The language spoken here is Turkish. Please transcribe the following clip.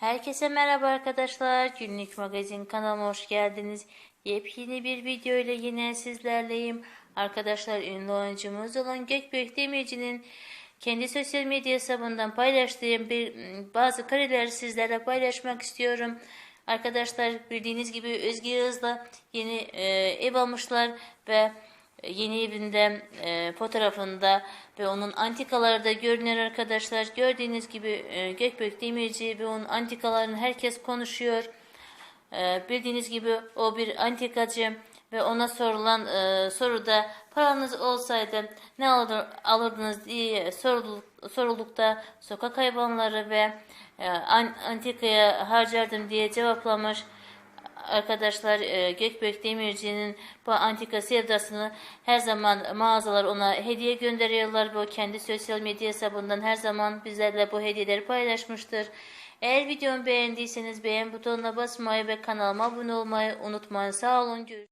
Herkese merhaba arkadaşlar. Günlük magazin kanalıma hoş geldiniz. Yepyeni bir video ile yine sizlerleyim. Arkadaşlar ünlü oyuncumuz olan Gökbek Demirci'nin kendi sosyal medya hesabından paylaştığım bir bazı kareleri sizlerle paylaşmak istiyorum. Arkadaşlar bildiğiniz gibi Özge Yağız'la yeni e, ev almışlar ve yeni evinde e, fotoğrafında ve onun antikaları da görünür arkadaşlar. Gördüğünüz gibi e, Gökbek Demirci ve onun antikalarını herkes konuşuyor. E, bildiğiniz gibi o bir antikacı ve ona sorulan e, soruda paranız olsaydı ne alır, alırdınız diye soruluk, soruldukta sokak hayvanları ve e, an- antikaya harcardım diye cevaplamış. Arkadaşlar e, Gökbek Demirci'nin bu antika sevdasını her zaman mağazalar ona hediye gönderiyorlar o kendi sosyal medya hesabından her zaman bizlerle bu hediyeleri paylaşmıştır. Eğer videomu beğendiyseniz beğen butonuna basmayı ve kanalıma abone olmayı unutmayın. Sağ olun. Görüşürüz.